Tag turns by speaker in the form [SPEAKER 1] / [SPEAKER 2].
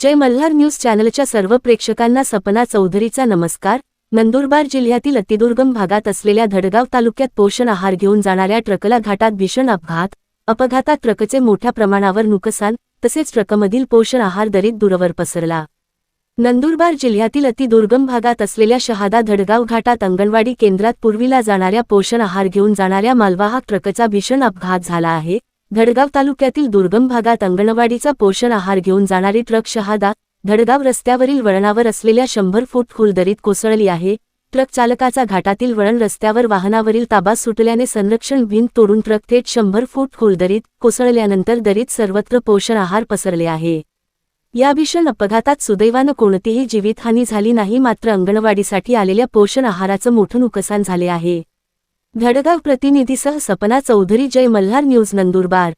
[SPEAKER 1] जय Malhar news चॅनलच्या सर्व प्रेक्षकांना सपना चौधरीचा नमस्कार. नंदुरबार जिल्ह्यातील अतिदुर्गम भागात असलेल्या धडगाव तालुक्यात पोषण आहार घेऊन जाणाऱ्या ट्रकला घाटात भीषण अपघात अपघातात ट्रकचे मोठ्या प्रमाणावर नुकसान तसेच ट्रकमधील पोषण आहार दरीत दूरवर पसरला. नंदुरबार जिल्ह्यातील अतिदुर्गम भागात असलेल्या शहादा धडगाव घाटात अंगणवाडी केंद्रात पूर्वीला जाणाऱ्या पोषण आहार घेऊन जाणाऱ्या मालवाहक ट्रकचा भीषण अपघात झाला आहे. धडगाव तालुक्यातील दुर्गम भागात अंगणवाडीचा पोषण आहार घेऊन जाणारी ट्रक शहादा धडगाव रस्त्यावरील वळणावर असलेल्या शंभर फूट खोल दरीत कोसळली आहे. ट्रक चालकाचा घाटातील वळण रस्त्यावर वाहनावरील ताबा सुटल्याने संरक्षण भिंत तोडून ट्रक थेट शंभर फूट खोल दरीत कोसळल्यानंतर दरीत सर्वत्र पोषण आहार पसरले आहे. या भीषण अपघातात सुदैवानं कोणतीही जीवितहानी झाली नाही मात्र अंगणवाडीसाठी आलेल्या पोषण आहाराचं मोठं नुकसान झाले आहे. धडगाव प्रतिनिधीसह सपना चौधरी जय मल्हार न्यूज नंदुरबार.